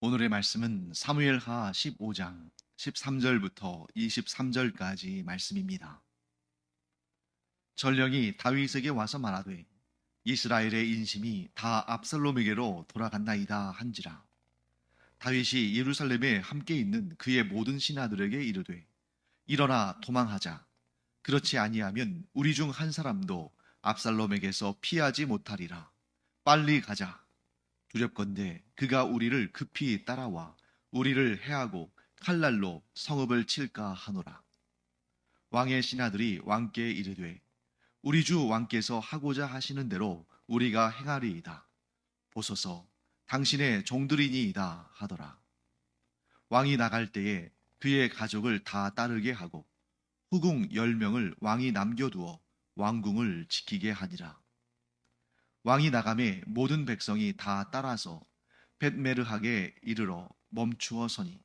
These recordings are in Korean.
오늘의 말씀은 사무엘하 15장 13절부터 23절까지 말씀입니다. 전령이 다윗에게 와서 말하되 이스라엘의 인심이 다 압살롬에게로 돌아간나이다 한지라. 다윗이 예루살렘에 함께 있는 그의 모든 신하들에게 이르되 일어나 도망하자. 그렇지 아니하면 우리 중 한 사람도 압살롬에게서 피하지 못하리라. 빨리 가자 두렵건대 그가 우리를 급히 따라와 우리를 해하고 칼날로 성읍을 칠까 하노라. 왕의 신하들이 왕께 이르되 우리 주 왕께서 하고자 하시는 대로 우리가 행하리이다. 보소서 당신의 종들이니이다 하더라. 왕이 나갈 때에 그의 가족을 다 따르게 하고 후궁 열 명을 왕이 남겨두어 왕궁을 지키게 하니라. 왕이 나감에 모든 백성이 다 따라서 벳메르하게 이르러 멈추어 서니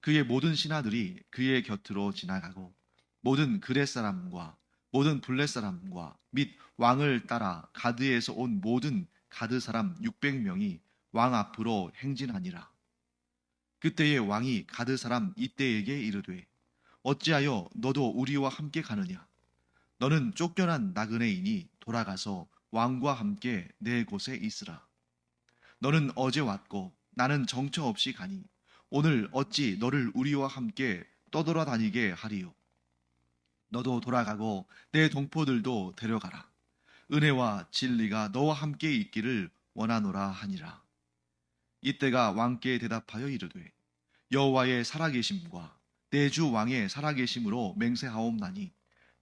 그의 모든 신하들이 그의 곁으로 지나가고 모든 그렛 사람과 모든 블렛 사람과 및 왕을 따라 가드에서 온 모든 가드 사람 600명이 왕 앞으로 행진하니라. 그때에 왕이 가드 사람 이때에게 이르되 어찌하여 너도 우리와 함께 가느냐? 너는 쫓겨난 나그네이니 돌아가서 왕과 함께 내 곳에 있으라. 너는 어제 왔고 나는 정처 없이 가니 오늘 어찌 너를 우리와 함께 떠돌아다니게 하리요. 너도 돌아가고 내 동포들도 데려가라. 은혜와 진리가 너와 함께 있기를 원하노라 하니라. 이때가 왕께 대답하여 이르되 여호와의 살아계심과 내 주 왕의 살아계심으로 맹세하옵나니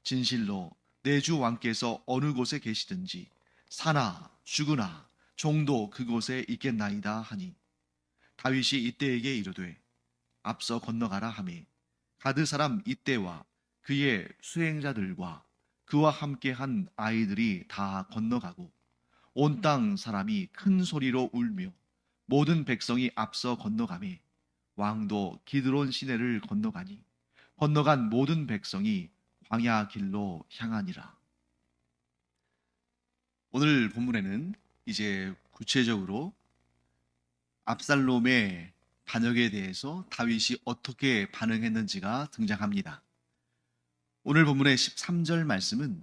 진실로 내 주 왕께서 어느 곳에 계시든지 사나 죽으나 종도 그곳에 있겠나이다 하니 다윗이 이때에게 이르되 앞서 건너가라 하매 가드 사람 이때와 그의 수행자들과 그와 함께 한 아이들이 다 건너가고 온 땅 사람이 큰 소리로 울며 모든 백성이 앞서 건너가매 왕도 기드론 시내를 건너가니 건너간 모든 백성이 광야 길로 향하니라. 오늘 본문에는 이제 구체적으로 압살롬의 반역에 대해서 다윗이 어떻게 반응했는지가 등장합니다. 오늘 본문의 13절 말씀은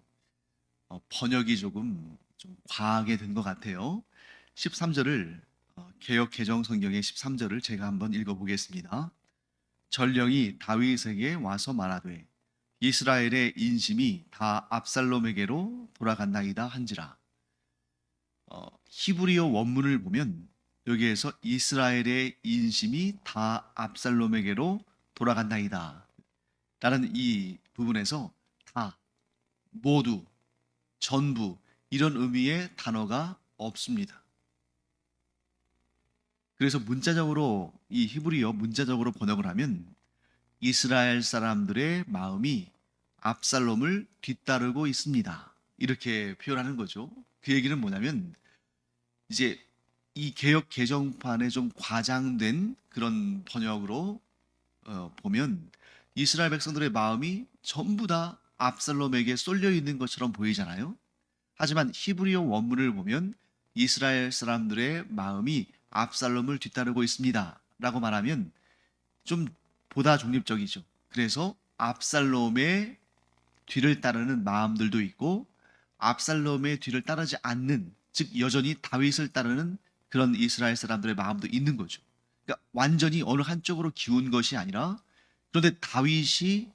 어, 번역이 조금 좀 과하게 된 것 같아요. 13절을 어, 개역 개정 성경의 13절을 제가 한번 읽어보겠습니다. 전령이 다윗에게 와서 말하되 이스라엘의 인심이 다 압살롬에게로 돌아간나이다 한지라. 어, 히브리어 원문을 보면 여기에서 이스라엘의 인심이 다 압살롬에게로 돌아간다이다. 라는 이 부분에서 다, 모두, 전부 이런 의미의 단어가 없습니다. 그래서 문자적으로 이 히브리어 문자적으로 번역을 하면 이스라엘 사람들의 마음이 압살롬을 뒤따르고 있습니다. 이렇게 표현하는 거죠. 그 얘기는 뭐냐면 이제 이 개혁 개정판에 좀 과장된 그런 번역으로 어, 보면 이스라엘 백성들의 마음이 전부 다 압살롬에게 쏠려 있는 것처럼 보이잖아요. 하지만 히브리어 원문을 보면 이스라엘 사람들의 마음이 압살롬을 뒤따르고 있습니다. 라고 말하면 좀 보다 중립적이죠. 그래서 압살롬의 뒤를 따르는 마음들도 있고 압살롬의 뒤를 따르지 않는 즉 여전히 다윗을 따르는 그런 이스라엘 사람들의 마음도 있는 거죠. 그러니까 완전히 어느 한쪽으로 기운 것이 아니라 그런데 다윗이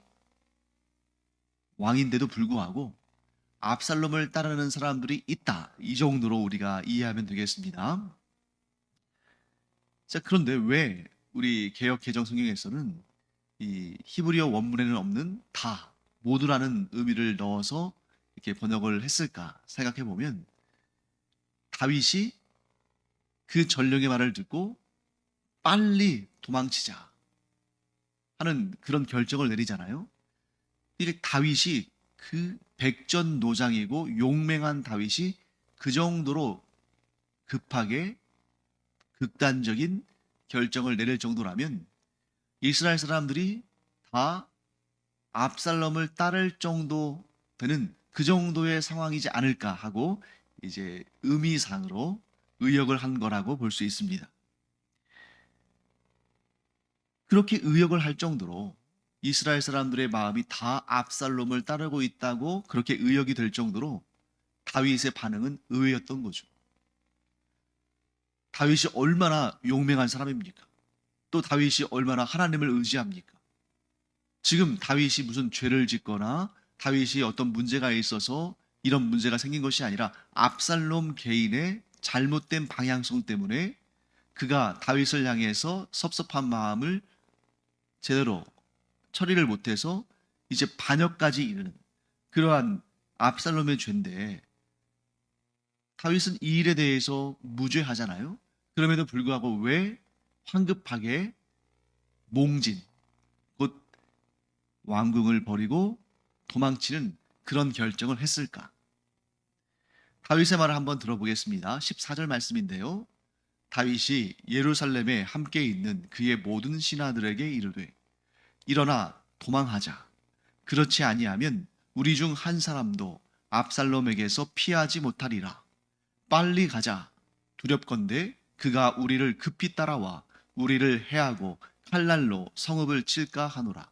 왕인데도 불구하고 압살롬을 따르는 사람들이 있다. 이 정도로 우리가 이해하면 되겠습니다. 자, 그런데 왜 우리 개혁 개정 성경에서는 이 히브리어 원문에는 없는 다, 모두라는 의미를 넣어서 이렇게 번역을 했을까 생각해 보면 다윗이 그 전령의 말을 듣고 빨리 도망치자 하는 그런 결정을 내리잖아요. 이게 다윗이 그 백전노장이고 용맹한 다윗이 그 정도로 급하게 극단적인 결정을 내릴 정도라면 이스라엘 사람들이 다 압살롬을 따를 정도 되는 그 정도의 상황이지 않을까 하고 이제 의미상으로 의역을 한 거라고 볼 수 있습니다. 그렇게 의역을 할 정도로 이스라엘 사람들의 마음이 다 압살롬을 따르고 있다고 그렇게 의역이 될 정도로 다윗의 반응은 의외였던 거죠. 다윗이 얼마나 용맹한 사람입니까? 또 다윗이 얼마나 하나님을 의지합니까? 지금 다윗이 무슨 죄를 짓거나 다윗이 어떤 문제가 있어서 이런 문제가 생긴 것이 아니라 압살롬 개인의 잘못된 방향성 때문에 그가 다윗을 향해서 섭섭한 마음을 제대로 처리를 못해서 이제 반역까지 이르는 그러한 압살롬의 죄인데 다윗은 이 일에 대해서 무죄하잖아요. 그럼에도 불구하고 왜 황급하게 몽진 곧 왕궁을 버리고 도망치는 그런 결정을 했을까? 다윗의 말을 한번 들어보겠습니다. 14절 말씀인데요. 다윗이 예루살렘에 함께 있는 그의 모든 신하들에게 이르되 일어나 도망하자. 그렇지 아니하면 우리 중 한 사람도 압살롬에게서 피하지 못하리라. 빨리 가자. 두렵건대 그가 우리를 급히 따라와 우리를 해하고 칼날로 성읍을 칠까 하노라.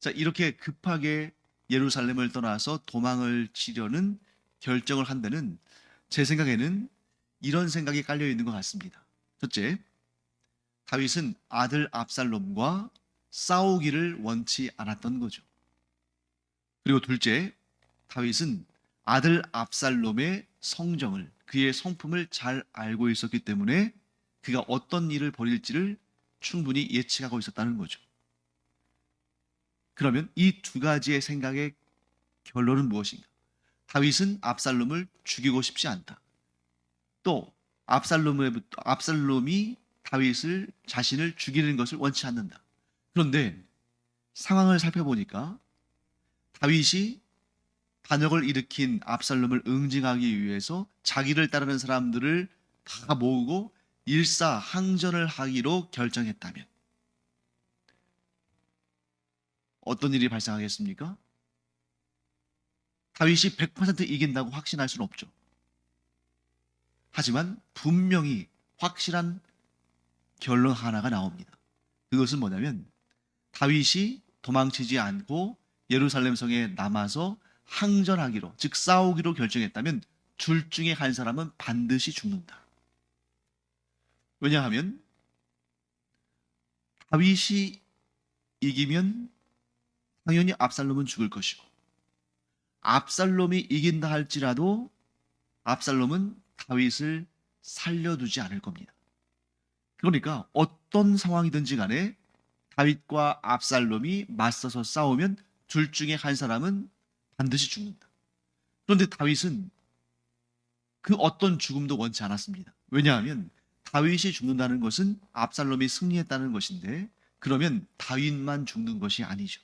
자, 이렇게 급하게 예루살렘을 떠나서 도망을 치려는 결정을 한 데는 제 생각에는 이런 생각이 깔려 있는 것 같습니다. 첫째, 다윗은 아들 압살롬과 싸우기를 원치 않았던 거죠. 그리고 둘째, 다윗은 아들 압살롬의 성정을 그의 성품을 잘 알고 있었기 때문에 그가 어떤 일을 벌일지를 충분히 예측하고 있었다는 거죠. 그러면 이 두 가지의 생각의 결론은 무엇인가? 다윗은 압살롬을 죽이고 싶지 않다. 또 압살롬의 압살롬이 다윗을 자신을 죽이는 것을 원치 않는다. 그런데 상황을 살펴보니까 다윗이 반역을 일으킨 압살롬을 응징하기 위해서 자기를 따르는 사람들을 다 모으고 일사항전을 하기로 결정했다면 어떤 일이 발생하겠습니까? 다윗이 100% 이긴다고 확신할 수는 없죠. 하지만 분명히 확실한 결론 하나가 나옵니다. 그것은 뭐냐면 다윗이 도망치지 않고 예루살렘 성에 남아서 항전하기로 즉 싸우기로 결정했다면 둘 중에 한 사람은 반드시 죽는다. 왜냐하면 다윗이 이기면 당연히 압살롬은 죽을 것이고 압살롬이 이긴다 할지라도 압살롬은 다윗을 살려두지 않을 겁니다. 그러니까 어떤 상황이든지 간에 다윗과 압살롬이 맞서서 싸우면 둘 중에 한 사람은 반드시 죽는다. 그런데 다윗은 그 어떤 죽음도 원치 않았습니다. 왜냐하면 다윗이 죽는다는 것은 압살롬이 승리했다는 것인데 그러면 다윗만 죽는 것이 아니죠.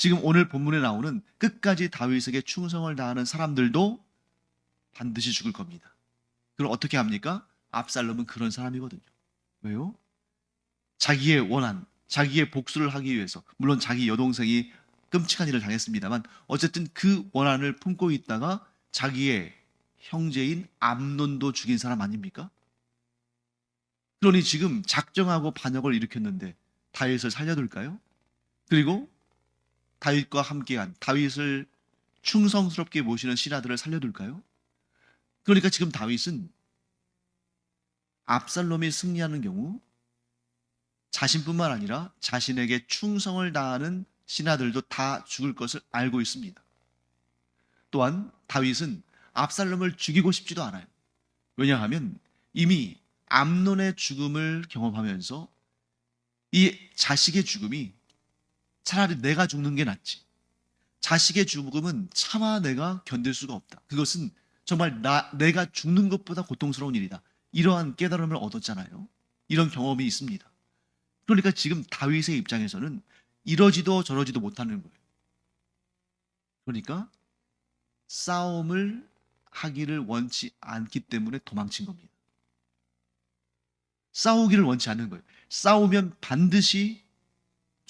지금 오늘 본문에 나오는 끝까지 다윗에게 충성을 다하는 사람들도 반드시 죽을 겁니다. 그럼 어떻게 합니까? 압살롬은 그런 사람이거든요. 왜요? 자기의 원한, 자기의 복수를 하기 위해서 물론 자기 여동생이 끔찍한 일을 당했습니다만 어쨌든 그 원한을 품고 있다가 자기의 형제인 암논도 죽인 사람 아닙니까? 그러니 지금 작정하고 반역을 일으켰는데 다윗을 살려둘까요? 그리고 다윗과 함께한 다윗을 충성스럽게 모시는 신하들을 살려둘까요? 그러니까 지금 다윗은 압살롬이 승리하는 경우 자신뿐만 아니라 자신에게 충성을 다하는 신하들도 다 죽을 것을 알고 있습니다. 또한 다윗은 압살롬을 죽이고 싶지도 않아요. 왜냐하면 이미 암론의 죽음을 경험하면서 이 자식의 죽음이 차라리 내가 죽는 게 낫지. 자식의 죽음은 차마 내가 견딜 수가 없다. 그것은 정말 나, 내가 죽는 것보다 고통스러운 일이다. 이러한 깨달음을 얻었잖아요. 이런 경험이 있습니다. 그러니까 지금 다윗의 입장에서는 이러지도 저러지도 못하는 거예요. 그러니까 싸움을 하기를 원치 않기 때문에 도망친 겁니다. 싸우기를 원치 않는 거예요. 싸우면 반드시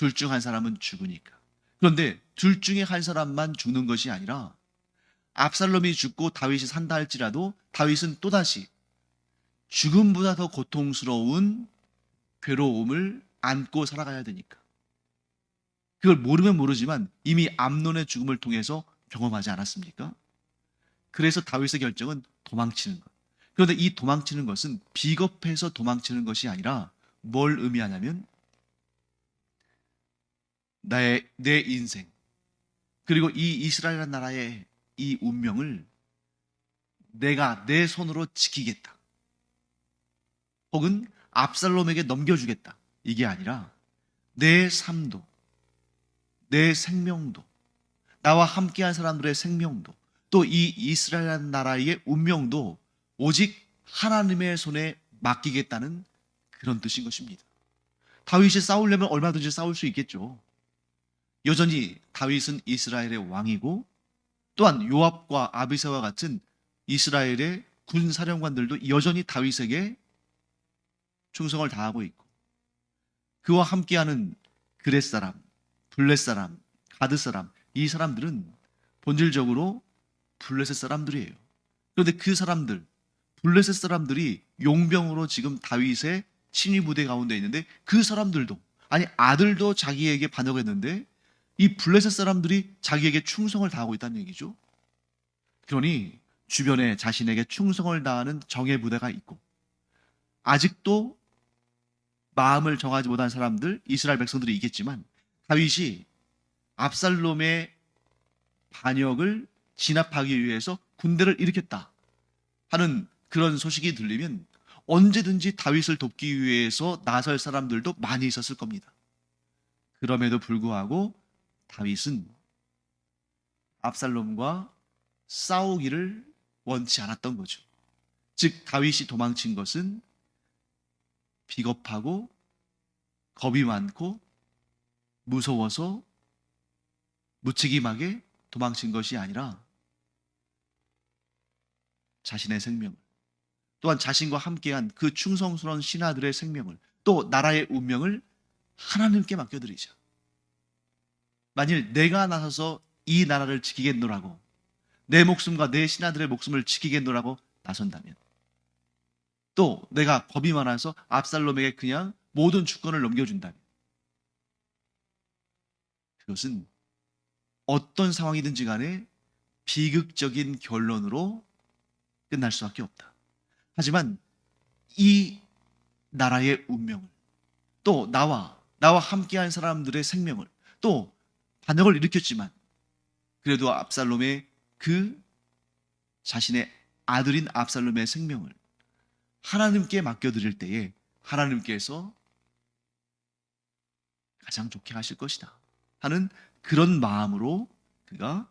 둘 중 한 사람은 죽으니까. 그런데 둘 중에 한 사람만 죽는 것이 아니라 압살롬이 죽고 다윗이 산다 할지라도 다윗은 또다시 죽음보다 더 고통스러운 괴로움을 안고 살아가야 되니까. 그걸 모르면 모르지만 이미 암론의 죽음을 통해서 경험하지 않았습니까? 그래서 다윗의 결정은 도망치는 것. 그런데 이 도망치는 것은 비겁해서 도망치는 것이 아니라 뭘 의미하냐면 나의 내 인생 그리고 이 이스라엘 나라의 이 운명을 내가 내 손으로 지키겠다. 혹은 압살롬에게 넘겨주겠다. 이게 아니라 내 삶도, 내 생명도, 나와 함께한 사람들의 생명도, 또 이 이스라엘 나라의 운명도 오직 하나님의 손에 맡기겠다는 그런 뜻인 것입니다. 다윗이 싸우려면 얼마든지 싸울 수 있겠죠. 여전히 다윗은 이스라엘의 왕이고 또한 요압과 아비세와 같은 이스라엘의 군 사령관들도 여전히 다윗에게 충성을 다하고 있고 그와 함께하는 그렛 사람, 블렛 사람, 가드 사람 이 사람들은 본질적으로 블레셋 사람들이에요. 그런데 그 사람들 블레셋 사람들이 용병으로 지금 다윗의 친위 부대 가운데 있는데 그 사람들도 아니 아들도 자기에게 반역했는데 이 블레셋 사람들이 자기에게 충성을 다하고 있다는 얘기죠. 그러니 주변에 자신에게 충성을 다하는 정예 부대가 있고 아직도 마음을 정하지 못한 사람들 이스라엘 백성들이 있겠지만 다윗이 압살롬의 반역을 진압하기 위해서 군대를 일으켰다 하는 그런 소식이 들리면 언제든지 다윗을 돕기 위해서 나설 사람들도 많이 있었을 겁니다. 그럼에도 불구하고 다윗은 압살롬과 싸우기를 원치 않았던 거죠. 즉 다윗이 도망친 것은 비겁하고 겁이 많고 무서워서 무책임하게 도망친 것이 아니라 자신의 생명을 또한 자신과 함께한 그 충성스러운 신하들의 생명을 또 나라의 운명을 하나님께 맡겨드리자. 만일 내가 나서서 이 나라를 지키겠노라고 내 목숨과 내 신하들의 목숨을 지키겠노라고 나선다면 또 내가 겁이 많아서 압살롬에게 그냥 모든 주권을 넘겨준다면 그것은 어떤 상황이든지 간에 비극적인 결론으로 끝날 수밖에 없다. 하지만 이 나라의 운명을 또 나와 나와 함께한 사람들의 생명을 또 반역을 일으켰지만 그래도 압살롬의 그 자신의 아들인 압살롬의 생명을 하나님께 맡겨드릴 때에 하나님께서 가장 좋게 하실 것이다 하는 그런 마음으로 그가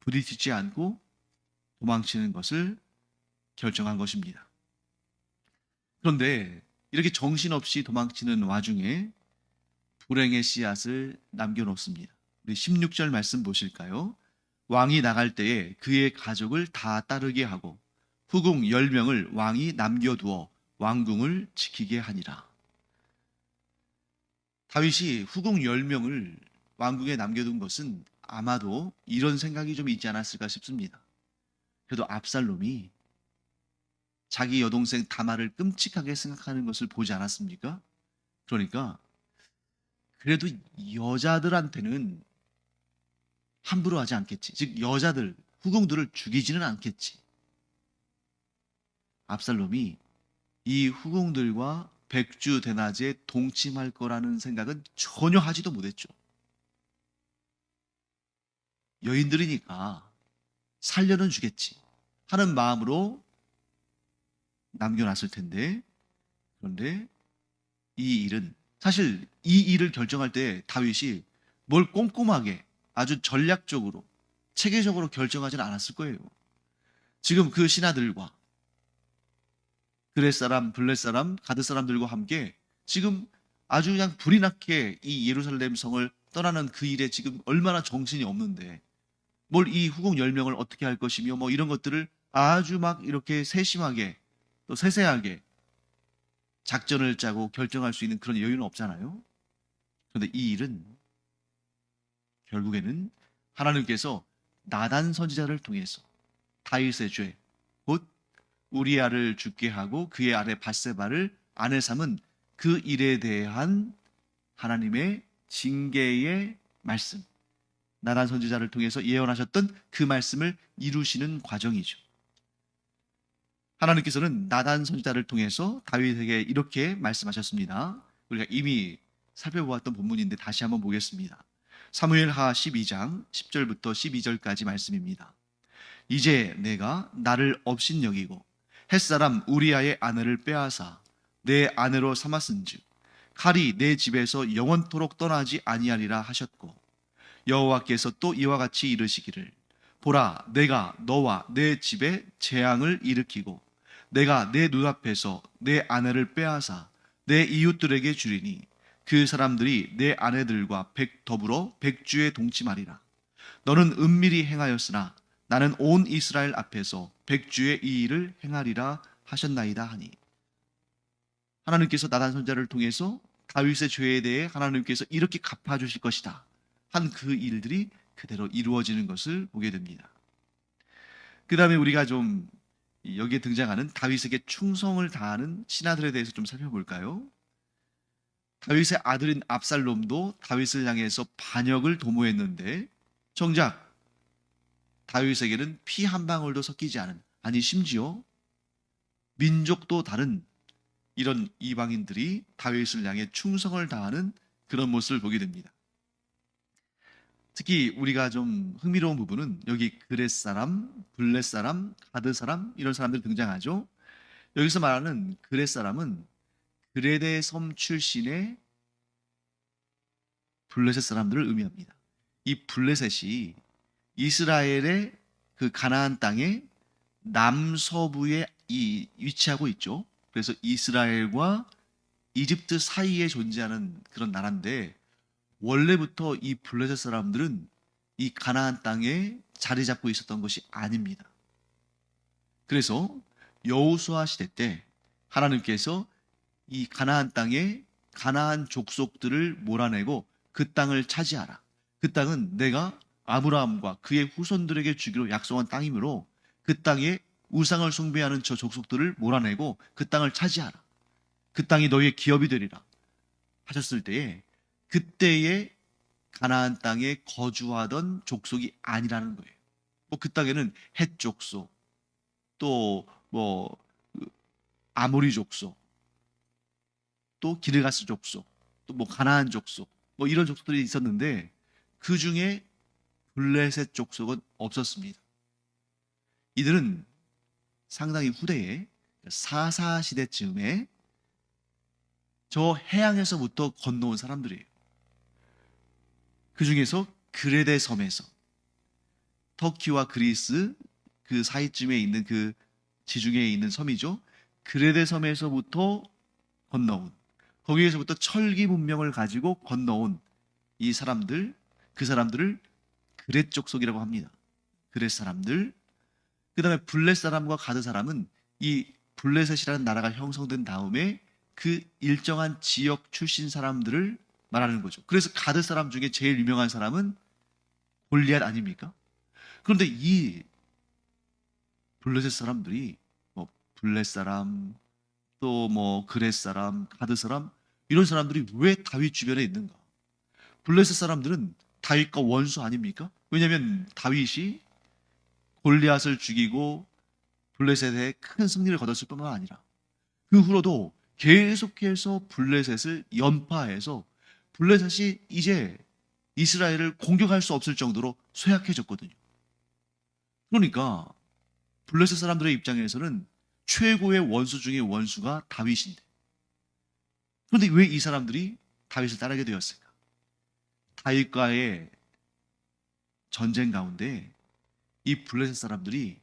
부딪히지 않고 도망치는 것을 결정한 것입니다. 그런데 이렇게 정신없이 도망치는 와중에 불행의 씨앗을 남겨놓습니다. 우리 16절 말씀 보실까요? 왕이 나갈 때에 그의 가족을 다 따르게 하고 후궁 10명을 왕이 남겨두어 왕궁을 지키게 하니라. 다윗이 후궁 10명을 왕궁에 남겨둔 것은 아마도 이런 생각이 좀 있지 않았을까 싶습니다. 그래도 압살롬이 자기 여동생 다마를 끔찍하게 생각하는 것을 보지 않았습니까? 그러니까 그래도 여자들한테는 함부로 하지 않겠지. 즉 여자들 후궁들을 죽이지는 않겠지. 압살롬이 이 후궁들과 백주 대낮에 동침할 거라는 생각은 전혀 하지도 못했죠. 여인들이니까 살려는 주겠지 하는 마음으로 남겨놨을 텐데 그런데 이 일은 사실 이 일을 결정할 때 다윗이 뭘 꼼꼼하게 아주 전략적으로 체계적으로 결정하지는 않았을 거예요. 지금 그 신하들과 그렛 사람, 블렛 사람, 가드 사람들과 함께 지금 아주 그냥 불이 나게 이 예루살렘 성을 떠나는 그 일에 지금 얼마나 정신이 없는데 뭘 이 후궁 10명을 어떻게 할 것이며 뭐 이런 것들을 아주 막 이렇게 세심하게 또 세세하게 작전을 짜고 결정할 수 있는 그런 여유는 없잖아요. 그런데 이 일은 결국에는 하나님께서 나단 선지자를 통해서 다윗의 죄, 곧 우리아를 죽게 하고 그의 아내 바세바를 아내 삼은 그 일에 대한 하나님의 징계의 말씀. 나단 선지자를 통해서 예언하셨던 그 말씀을 이루시는 과정이죠. 하나님께서는 나단 선지자를 통해서 다윗에게 이렇게 말씀하셨습니다. 우리가 이미 살펴보았던 본문인데 다시 한번 보겠습니다. 사무엘 하 12장 10절부터 12절까지 말씀입니다. 이제 내가 나를 업신여기고 햇사람 우리아의 아내를 빼앗아 내 아내로 삼았은즉 칼이 내 집에서 영원토록 떠나지 아니하리라 하셨고 여호와께서 또 이와 같이 이르시기를 보라 내가 너와 내 집에 재앙을 일으키고 내가 내 눈앞에서 내 아내를 빼앗아 내 이웃들에게 주리니 그 사람들이 내 아내들과 백 더불어 백주에 동침하리라 너는 은밀히 행하였으나 나는 온 이스라엘 앞에서 백주의 이 일을 행하리라 하셨나이다 하니 하나님께서 나단 선자를 통해서 다윗의 죄에 대해 하나님께서 이렇게 갚아주실 것이다 한 그 일들이 그대로 이루어지는 것을 보게 됩니다. 그 다음에 우리가 좀 여기에 등장하는 다윗에게 충성을 다하는 신하들에 대해서 좀 살펴볼까요? 다윗의 아들인 압살롬도 다윗을 향해서 반역을 도모했는데 정작 다윗에게는 피 한 방울도 섞이지 않은 아니 심지어 민족도 다른 이런 이방인들이 다윗을 향해 충성을 다하는 그런 모습을 보게 됩니다. 특히 우리가 좀 흥미로운 부분은 여기 그렛 사람, 블렛 사람, 가드 사람 이런 사람들이 등장하죠. 여기서 말하는 그렛 사람은 그레데 섬 출신의 블레셋 사람들을 의미합니다. 이 블레셋이 이스라엘의 그 가나안 땅의 남서부에 이 위치하고 있죠. 그래서 이스라엘과 이집트 사이에 존재하는 그런 나라인데 원래부터 이 블레셋 사람들은 이 가나안 땅에 자리 잡고 있었던 것이 아닙니다. 그래서 여호수아 시대 때 하나님께서 이 가나안 땅에 가나안 족속들을 몰아내고 그 땅을 차지하라. 그 땅은 내가 아브라함과 그의 후손들에게 주기로 약속한 땅이므로 그 땅에 우상을 숭배하는 저 족속들을 몰아내고 그 땅을 차지하라. 그 땅이 너희의 기업이 되리라. 하셨을 때에 그때의 가나안 땅에 거주하던 족속이 아니라는 거예요. 뭐 그 땅에는 헷 족속, 또 뭐 아모리 족속, 또 기르가스 족속, 또 뭐 가나안 족속, 뭐 이런 족속들이 있었는데 그 중에 블레셋 족속은 없었습니다. 이들은 상당히 후대에 사사 시대쯤에 저 해양에서부터 건너온 사람들이에요. 그 중에서 그레데 섬에서 터키와 그리스 그 사이쯤에 있는 그 지중해에 있는 섬이죠. 그레데 섬에서부터 건너온 거기에서부터 철기 문명을 가지고 건너온 이 사람들 그 사람들을 그렛 족속이라고 합니다. 그렛 사람들 그 다음에 블렛 사람과 가드 사람은 이 블레셋이라는 나라가 형성된 다음에 그 일정한 지역 출신 사람들을 말하는 거죠. 그래서 가드 사람 중에 제일 유명한 사람은 골리앗 아닙니까? 그런데 이 블레셋 사람들이 뭐 블렛 사람 또 뭐 그렛 사람, 가드 사람 이런 사람들이 왜 다윗 주변에 있는가? 블레셋 사람들은 다윗과 원수 아닙니까? 왜냐하면 다윗이 골리앗을 죽이고 블레셋에 큰 승리를 거뒀을 뿐만 아니라 그 후로도 계속해서 블레셋을 연파해서 블레셋이 이제 이스라엘을 공격할 수 없을 정도로 쇠약해졌거든요. 그러니까 블레셋 사람들의 입장에서는 최고의 원수 중의 원수가 다윗인데 그런데 왜 이 사람들이 다윗을 따르게 되었을까? 다윗과의 전쟁 가운데 이 블레셋 사람들이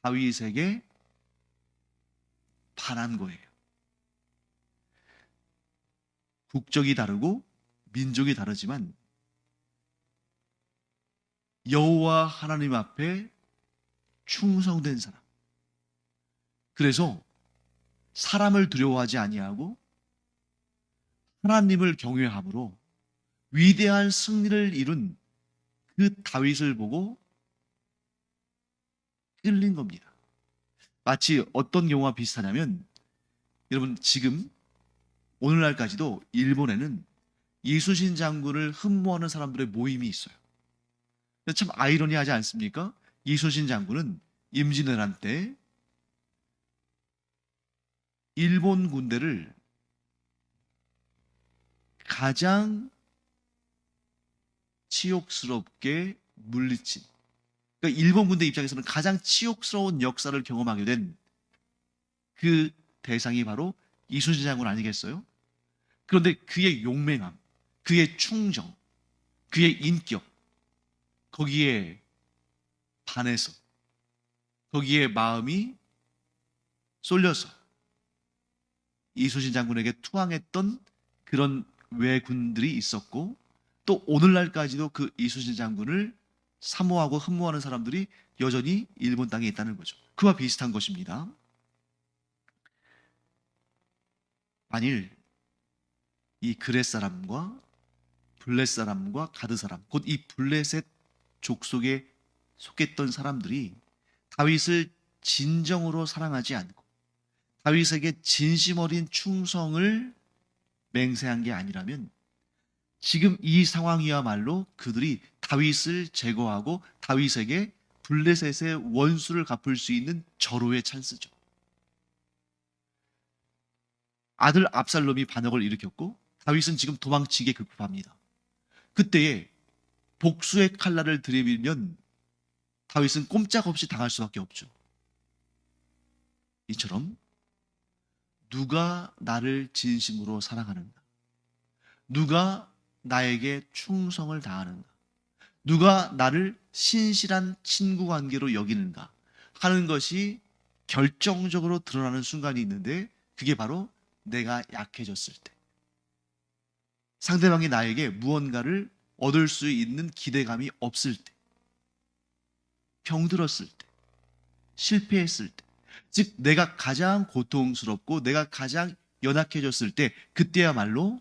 다윗에게 반한 거예요. 국적이 다르고 민족이 다르지만 여호와 하나님 앞에 충성된 사람. 그래서 사람을 두려워하지 아니하고 하나님을 경외함으로 위대한 승리를 이룬 그 다윗을 보고 끌린 겁니다. 마치 어떤 경우와 비슷하냐면 여러분 지금 오늘날까지도 일본에는 이순신 장군을 흠모하는 사람들의 모임이 있어요. 참 아이러니하지 않습니까? 이순신 장군은 임진왜란 때 일본 군대를 가장 치욕스럽게 물리친 그러니까 일본 군대 입장에서는 가장 치욕스러운 역사를 경험하게 된 그 대상이 바로 이순신 장군 아니겠어요? 그런데 그의 용맹함, 그의 충정, 그의 인격, 거기에 반해서, 거기에 마음이 쏠려서 이순신 장군에게 투항했던 그런 왜군들이 있었고, 또 오늘날까지도 그 이순신 장군을 사모하고 흠모하는 사람들이 여전히 일본 땅에 있다는 거죠. 그와 비슷한 것입니다. 만일 이 그렛 사람과 블렛 사람과 가드 사람, 곧 이 블렛의 족속에 속했던 사람들이 다윗을 진정으로 사랑하지 않고 다윗에게 진심 어린 충성을 맹세한 게 아니라면 지금 이 상황이야말로 그들이 다윗을 제거하고 다윗에게 블레셋의 원수를 갚을 수 있는 절호의 찬스죠. 아들 압살롬이 반역을 일으켰고 다윗은 지금 도망치게 급급합니다. 그때에 복수의 칼날을 들이밀면 다윗은 꼼짝없이 당할 수밖에 없죠. 이처럼 누가 나를 진심으로 사랑하는가? 누가 나에게 충성을 다하는가? 누가 나를 신실한 친구 관계로 여기는가? 하는 것이 결정적으로 드러나는 순간이 있는데 그게 바로 내가 약해졌을 때. 상대방이 나에게 무언가를 얻을 수 있는 기대감이 없을 때. 병들었을 때. 실패했을 때. 즉, 내가 가장 고통스럽고 내가 가장 연약해졌을 때, 그때야말로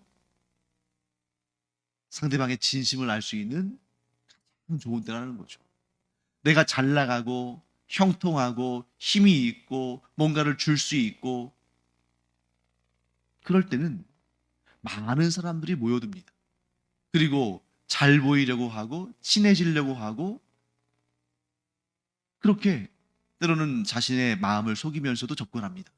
상대방의 진심을 알 수 있는 가장 좋은 때라는 거죠. 내가 잘 나가고 형통하고 힘이 있고 뭔가를 줄 수 있고 그럴 때는 많은 사람들이 모여듭니다. 그리고 잘 보이려고 하고 친해지려고 하고 그렇게 때로는 자신의 마음을 속이면서도 접근합니다.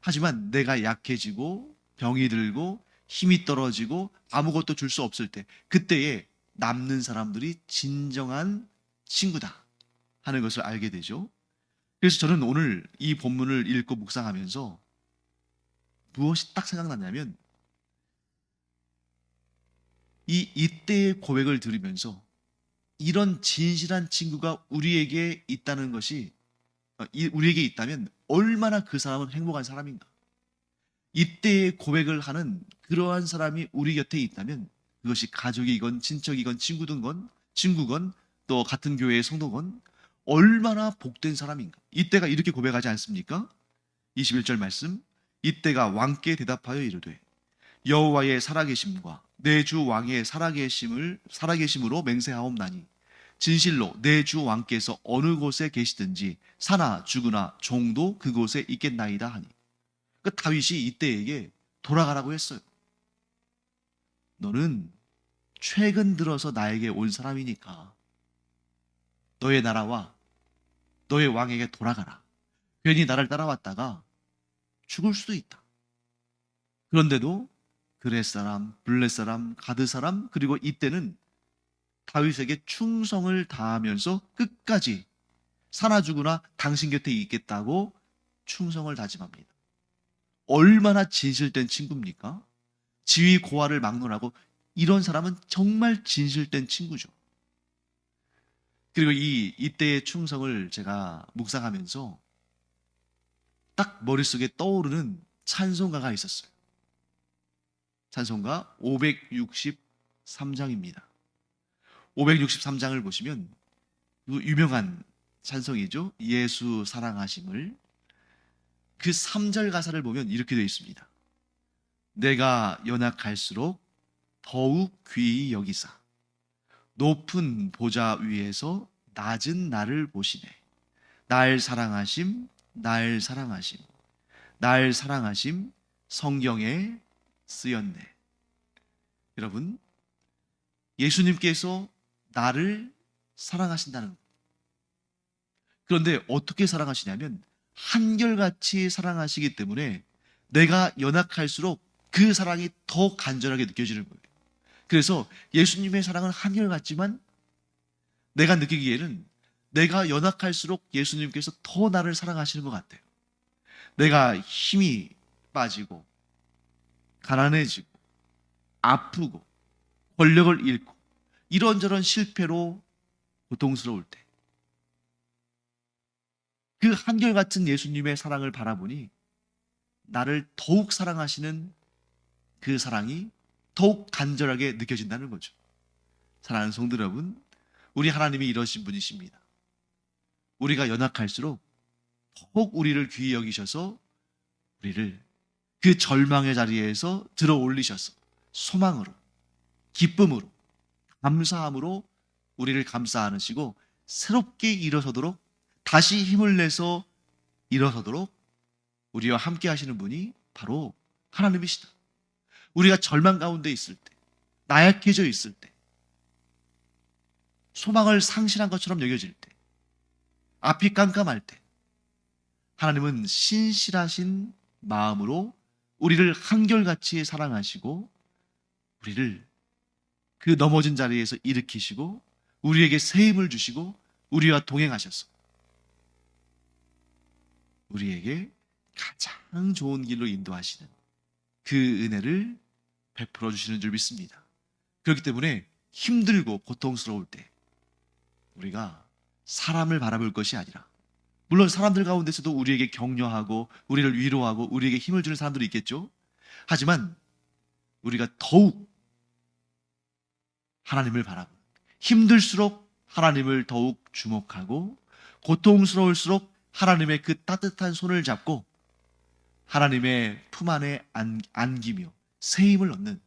하지만 내가 약해지고 병이 들고 힘이 떨어지고 아무것도 줄 수 없을 때 그때에 남는 사람들이 진정한 친구다 하는 것을 알게 되죠. 그래서 저는 오늘 이 본문을 읽고 묵상하면서 무엇이 딱 생각났냐면 이 이때의 고백을 들으면서 이런 진실한 친구가 우리에게 있다는 것이 우리에게 있다면 얼마나 그 사람은 행복한 사람인가. 이때의 고백을 하는 그러한 사람이 우리 곁에 있다면 그것이 가족이건 친척이건 친구든건 친구건 또 같은 교회의 성도건 얼마나 복된 사람인가. 이때가 이렇게 고백하지 않습니까? 21절 말씀. 이때가 왕께 대답하여 이르되 여호와의 살아계심과 내 주 왕의 살아계심을 살아계심으로 맹세하옵나니 진실로 내 주 왕께서 어느 곳에 계시든지 사나 죽으나 종도 그곳에 있겠나이다 하니 그 다윗이 이때에게 돌아가라고 했어요. 너는 최근 들어서 나에게 온 사람이니까 너의 나라와 너의 왕에게 돌아가라. 괜히 나를 따라왔다가 죽을 수도 있다. 그런데도 그렛 사람, 블렛 사람, 가드 사람, 그리고 이때는 다윗에게 충성을 다하면서 끝까지 사나 죽으나 당신 곁에 있겠다고 충성을 다짐합니다. 얼마나 진실된 친구입니까? 지위 고하를 막론하고 이런 사람은 정말 진실된 친구죠. 그리고 이 이때의 충성을 제가 묵상하면서 딱 머릿속에 떠오르는 찬송가가 있었어요. 찬송가 563장입니다. 563장을 보시면 그 유명한 찬송이죠. 예수 사랑하심을 그 3절 가사를 보면 이렇게 되어 있습니다. 내가 연약할수록 더욱 귀히 여기사 높은 보좌 위에서 낮은 나를 보시네. 날 사랑하심, 날 사랑하심, 날 사랑하심 성경에 쓰였네. 여러분, 예수님께서 나를 사랑하신다는 것. 그런데 어떻게 사랑하시냐면 한결같이 사랑하시기 때문에 내가 연약할수록 그 사랑이 더 간절하게 느껴지는 거예요. 그래서 예수님의 사랑은 한결같지만 내가 느끼기에는 내가 연약할수록 예수님께서 더 나를 사랑하시는 것 같아요. 내가 힘이 빠지고 가난해지고 아프고 권력을 잃고 이런저런 실패로 고통스러울 때 그 한결같은 예수님의 사랑을 바라보니 나를 더욱 사랑하시는 그 사랑이 더욱 간절하게 느껴진다는 거죠. 사랑하는 성도 여러분, 우리 하나님이 이러신 분이십니다. 우리가 연약할수록 더욱 우리를 귀히 여기셔서 우리를 그 절망의 자리에서 들어 올리셔서 소망으로, 기쁨으로, 감사함으로 우리를 감싸 안으시고 새롭게 일어서도록 다시 힘을 내서 일어서도록 우리와 함께 하시는 분이 바로 하나님이시다. 우리가 절망 가운데 있을 때, 나약해져 있을 때, 소망을 상실한 것처럼 여겨질 때, 앞이 깜깜할 때, 하나님은 신실하신 마음으로 우리를 한결같이 사랑하시고, 우리를 그 넘어진 자리에서 일으키시고, 우리에게 새 힘을 주시고, 우리와 동행하셔서, 우리에게 가장 좋은 길로 인도하시는 그 은혜를 베풀어 주시는 줄 믿습니다. 그렇기 때문에 힘들고 고통스러울 때 우리가 사람을 바라볼 것이 아니라 물론 사람들 가운데서도 우리에게 격려하고 우리를 위로하고 우리에게 힘을 주는 사람들이 있겠죠. 하지만 우리가 더욱 하나님을 바라보 힘들수록 하나님을 더욱 주목하고 고통스러울수록 하나님의 그 따뜻한 손을 잡고 하나님의 품 안에 안, 안기며 새 힘을 얻는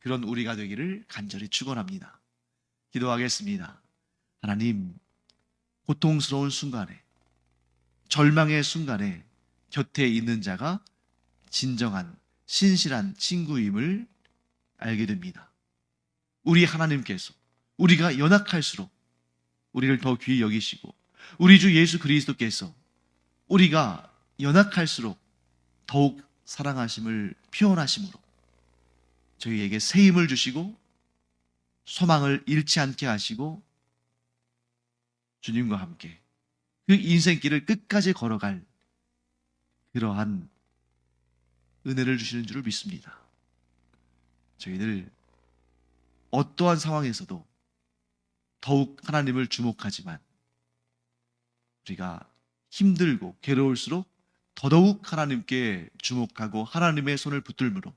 그런 우리가 되기를 간절히 축원합니다. 기도하겠습니다. 하나님, 고통스러운 순간에 절망의 순간에 곁에 있는 자가 진정한 신실한 친구임을 알게 됩니다. 우리 하나님께서 우리가 연약할수록 우리를 더 귀히 여기시고 우리 주 예수 그리스도께서 우리가 연약할수록 더욱 사랑하심을 표현하심으로 저희에게 새 힘을 주시고 소망을 잃지 않게 하시고 주님과 함께 그 인생길을 끝까지 걸어갈 그러한 은혜를 주시는 줄을 믿습니다. 저희들 어떠한 상황에서도 더욱 하나님을 주목하지만 우리가 힘들고 괴로울수록 더더욱 하나님께 주목하고 하나님의 손을 붙들므로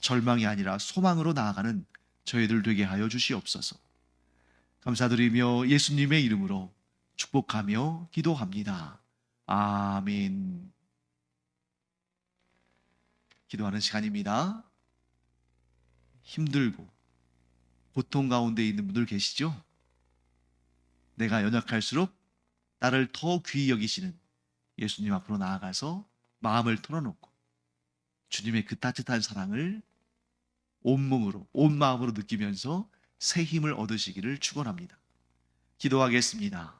절망이 아니라 소망으로 나아가는 저희들 되게 하여 주시옵소서. 감사드리며 예수님의 이름으로 축복하며 기도합니다. 아멘. 기도하는 시간입니다. 힘들고 고통 가운데 있는 분들 계시죠? 내가 연약할수록 나를 더 귀히 여기시는 예수님 앞으로 나아가서 마음을 털어놓고 주님의 그 따뜻한 사랑을 온몸으로, 온 마음으로 느끼면서 새 힘을 얻으시기를 축원합니다. 기도하겠습니다.